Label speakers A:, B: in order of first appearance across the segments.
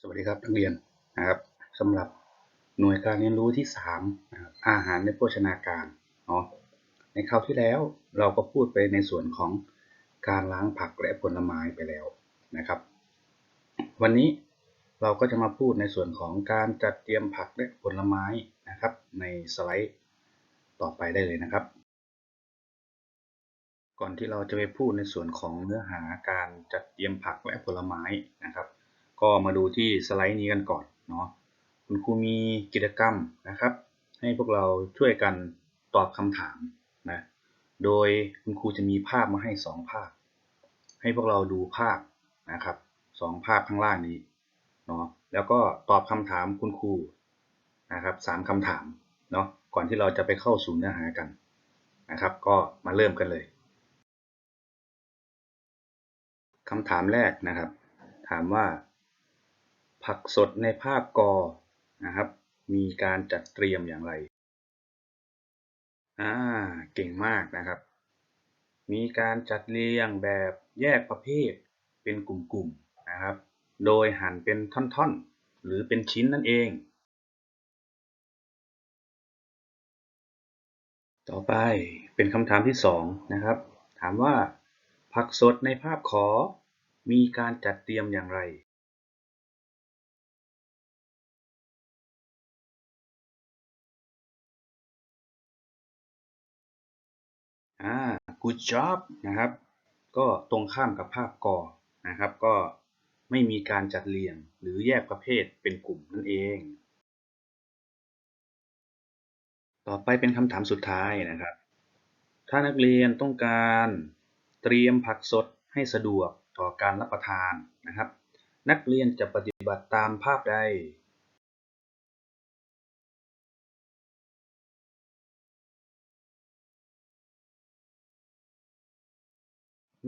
A: สวัสดีครับนักเรียนนะครับสำหรับหน่วยการเรียนรู้ที่3นะครับอาหารในโภชนาการเนาะในคราวที่แล้วเราก็พูดไปในส่วนของการล้างผักและผลไม้ไปแล้วนะครับ วันนี้เราก็จะมาพูดในส่วนของการจัดเตรียมผักและผลไม้นะครับ ในสไลด์ต่อไปได้เลยนะครับ ก่อนที่เราจะไปพูดในส่วนของเนื้อหาการจัดเตรียมผักและผลไม้นะครับ ก็มาดูที่สไลด์นี้กันก่อนเนาะคุณครูมีกิจกรรมนะครับ ให้พวกเราช่วยกันตอบคำถามนะโดยคุณครูจะมีภาพมาให้ 2 ภาพ ให้พวกเราดูภาพนะครับสองภาพข้างล่างนี้เนาะแล้วก็ตอบคำถามคุณครูนะครับสามคำถามเนาะก่อนที่เราจะไปเข้าสู่เนื้อหากันนะครับ ก็มาเริ่มกันเลยคำถามแรกนะครับ ถามว่า ผักสดในภาพกอนะครับ มีการจัดเตรียมอย่างไร อ่า เก่งมากนะครับ มีการจัดเรียงแบบแยกประเภทเป็นกลุ่มๆนะครับ โดยหั่นเป็นท่อนๆ หรือเป็นชิ้นนั่นเอง ต่อไปเป็นคำถามที่สองนะครับ ถามว่าผักสดในภาพขอมีการจัดเตรียมอย่างไร อ่า good job นะครับ ก็ตรงข้ามกับภาพกอนะครับ ก็ไม่มีการจัดเรียงหรือแยกประเภทเป็นกลุ่มนั่นเอง ต่อไปเป็นคำถามสุดท้ายนะครับ ถ้านักเรียนต้องการเตรียมผักสดให้สะดวกต่อการรับประทานนะครับ นักเรียนจะปฏิบัติตามภาพใด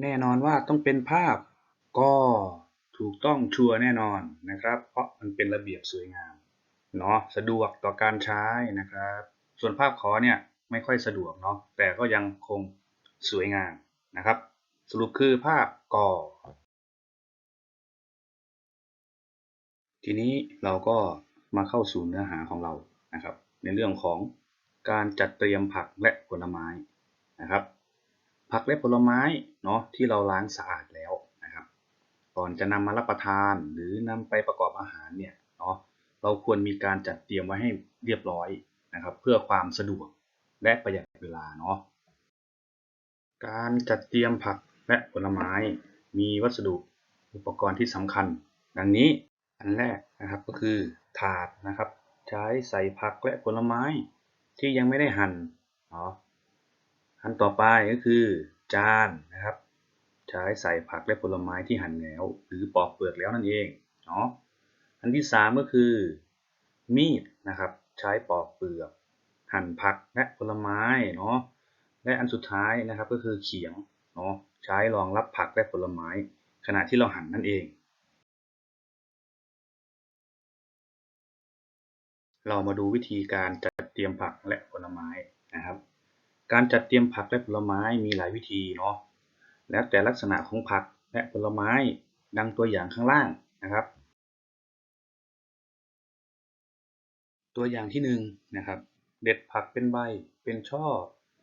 A: แน่นอนว่าต้องเป็นภาพก็ถูกต้องชัวร์แน่นอนนะครับ เพราะมันเป็นระเบียบสวยงามเนาะสะดวกต่อการใช้นะครับ ส่วนภาพขอเนี่ยไม่ค่อยสะดวกเนาะแต่ก็ยังคงสวยงามนะครับ สรุปคือภาพกอทีนี้เราก็มาเข้าสู่เนื้อหาของเรานะครับ ในเรื่องของการจัดเตรียมผักและผลไม้นะครับ ผักและผลไม้เนาะที่เราล้างสะอาดแล้วนะครับ ก่อนจะนำมารับประทานหรือนำไปประกอบอาหารเนี่ยเนาะเราควรมีการจัดเตรียมไว้ให้เรียบร้อยนะครับ เพื่อความสะดวกและประหยัดเวลาเนาะการจัดเตรียมผักและผลไม้มีวัสดุอุปกรณ์ที่สำคัญ ดังนี้อันแรกนะครับก็คือถาดนะครับ ใช้ใส่ผักและผลไม้ที่ยังไม่ได้หั่นเนาะ อันต่อไปก็คือจานนะครับ ใช้ใส่ผักและผลไม้ที่หั่นแล้ว หรือปอกเปลือกแล้วนั่นเองเนาะอันที่สามก็คือ มีดนะครับ ใช้ปอกเปลือก หั่นผักและผลไม้เนาะและอันสุดท้ายนะครับก็คือเขียงเนาะใช้รองรับผักและผลไม้ ขณะที่เราหั่นนั่นเอง เรามาดูวิธีการจัดเตรียมผักและผลไม้นะครับ การจัดเตรียมผักและผลไม้มีหลายวิธีเนาะ แล้วแต่ลักษณะของผักและผลไม้ดังตัวอย่างข้างล่างนะครับ ตัวอย่างที่1นนะครับ เด็ดผักเป็นใบ เป็นช่อ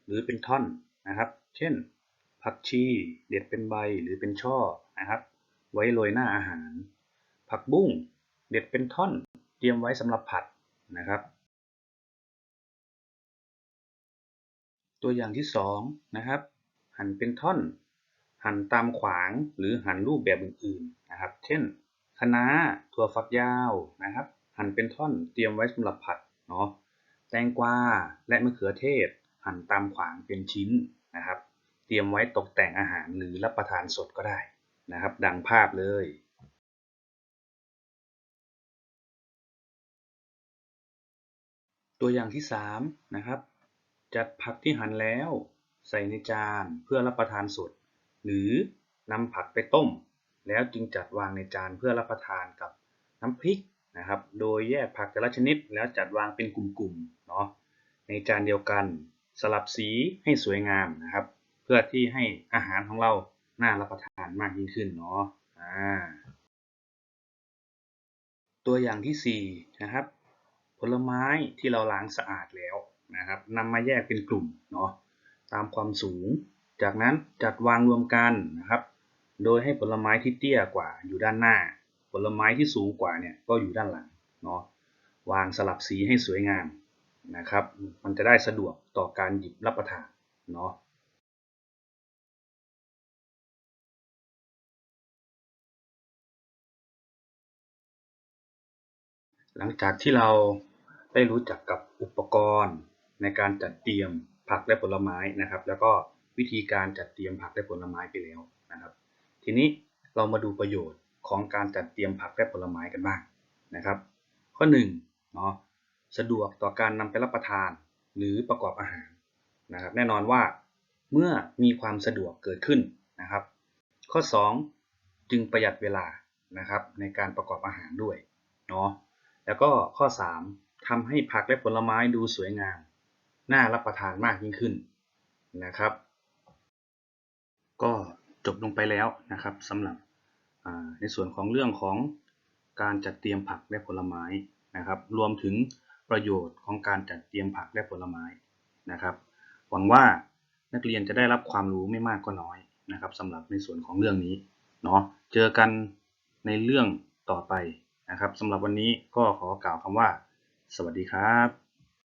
A: หรือเป็นท่อนนะครับ เช่น ผักชี เด็ดเป็นใบหรือเป็นช่อนะครับ ไว้โรยหน้าอาหาร ผักบุ้ง เด็ดเป็นท่อน เตรียมไว้สำหรับผัดนะครับ ตัวอย่างที่2นะครับ หั่นเป็นท่อน หั่นตามขวางหรือหั่นรูปแบบอื่นๆนะครับ เช่นคะน้าถั่วฝักยาวนะครับ หั่นเป็นท่อนเตรียมไว้สำหรับผัดเนาะแตงกวาและมะเขือเทศ หั่นตามขวางเป็นชิ้นนะครับ เตรียมไว้ตกแต่งอาหารหรือรับประทานสดก็ได้นะครับ ดังภาพเลยตัวอย่างที่3นะครับ จัดผักที่หั่นแล้วใส่ในจานเพื่อรับประทานสด หรือนำผักไปต้ม แล้วจึงจัดวางในจานเพื่อรับประทานกับน้ำพริกนะครับ โดยแยกผักแต่ละชนิดแล้วจัดวางเป็นกลุ่มๆเนาะในจานเดียวกันสลับสีให้สวยงามนะครับ เพื่อที่ให้อาหารของเราน่ารับประทานมากยิ่งขึ้นเนาะตัวอย่างที่4นะครับ ผลไม้ที่เราล้างสะอาดแล้ว นะครับนำมาแยกเป็นกลุ่มเนาะตามความสูง จากนั้นจัดวางรวมกันนะครับ โดยให้ผลไม้ที่เตี้ยกว่าอยู่ด้านหน้า ผลไม้ที่สูงกว่าเนี่ยก็อยู่ด้านหลังเนาะวางสลับสีให้สวยงามนะครับ มันจะได้สะดวกต่อการหยิบรับประทานเนาะหลังจากที่เราได้รู้จักกับอุปกรณ์ ในการจัดเตรียมผักและผลไม้นะครับ แล้วก็วิธีการจัดเตรียมผักและผลไม้ไปแล้วนะครับ ทีนี้เรามาดูประโยชน์ของการจัดเตรียมผักและผลไม้กันบ้างนะครับ ข้อ1เนาะสะดวกต่อการนำไปรับประทานหรือประกอบอาหารนะครับ แน่นอนว่าเมื่อมีความสะดวกเกิดขึ้นนะครับ ข้อ 2 จึงประหยัดเวลานะครับ ในการประกอบอาหารด้วยเนาะแล้วก็ข้อ 3ทำให้ผักและผลไม้ดูสวยงาม น่ารับประทานมากยิ่งขึ้นนะครับ ก็จบลงไปแล้วนะครับสำหรับในส่วนของเรื่องของการจัดเตรียมผักและผลไม้นะครับ รวมถึงประโยชน์ของการจัดเตรียมผักและผลไม้นะครับ หวังว่านักเรียนจะได้รับความรู้ไม่มากก็น้อยนะครับสำหรับในส่วนของเรื่องนี้เนาะเจอกันในเรื่องต่อไปนะครับสำหรับวันนี้ก็ขอกล่าวคำว่า สวัสดีครับ